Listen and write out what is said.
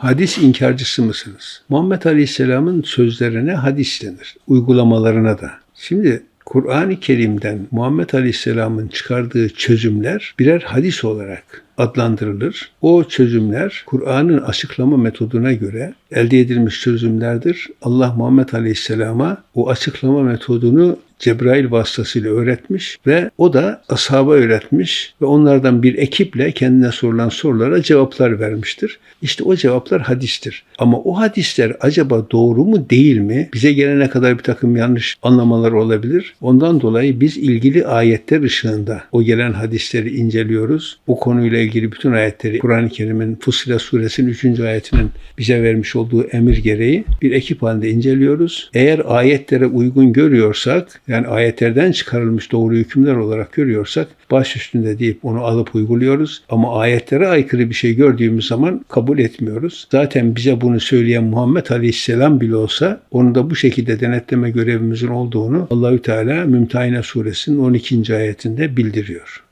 Hadis inkarcısı mısınız? Muhammed Aleyhisselam'ın sözlerine hadis denir. Uygulamalarına da. Şimdi Kur'an-ı Kerim'den Muhammed Aleyhisselam'ın çıkardığı çözümler birer hadis olarak adlandırılır. O çözümler Kur'an'ın açıklama metoduna göre elde edilmiş çözümlerdir. Allah Muhammed Aleyhisselam'a o açıklama metodunu Cebrail vasıtasıyla öğretmiş ve o da ashaba öğretmiş ve onlardan bir ekiple kendine sorulan sorulara cevaplar vermiştir. İşte o cevaplar hadistir. Ama o hadisler acaba doğru mu değil mi? Bize gelene kadar bir takım yanlış anlamalar olabilir. Ondan dolayı biz ilgili ayetler ışığında o gelen hadisleri inceliyoruz. O konuyla ilgili bütün ayetleri Kur'an-ı Kerim'in Fussilet suresinin 3. ayetinin bize vermiş olduğu emir gereği bir ekip halinde inceliyoruz. Eğer ayetlere uygun görüyorsak yani ayetlerden çıkarılmış doğru hükümler olarak görüyorsak baş üstünde deyip onu alıp uyguluyoruz. Ama ayetlere aykırı bir şey gördüğümüz zaman kabul etmiyoruz. Zaten bize bunu söyleyen Muhammed Aleyhisselam bile olsa onu da bu şekilde denetleme görevimizin olduğunu Allahü Teala Mümtehine suresinin 12. ayetinde bildiriyor.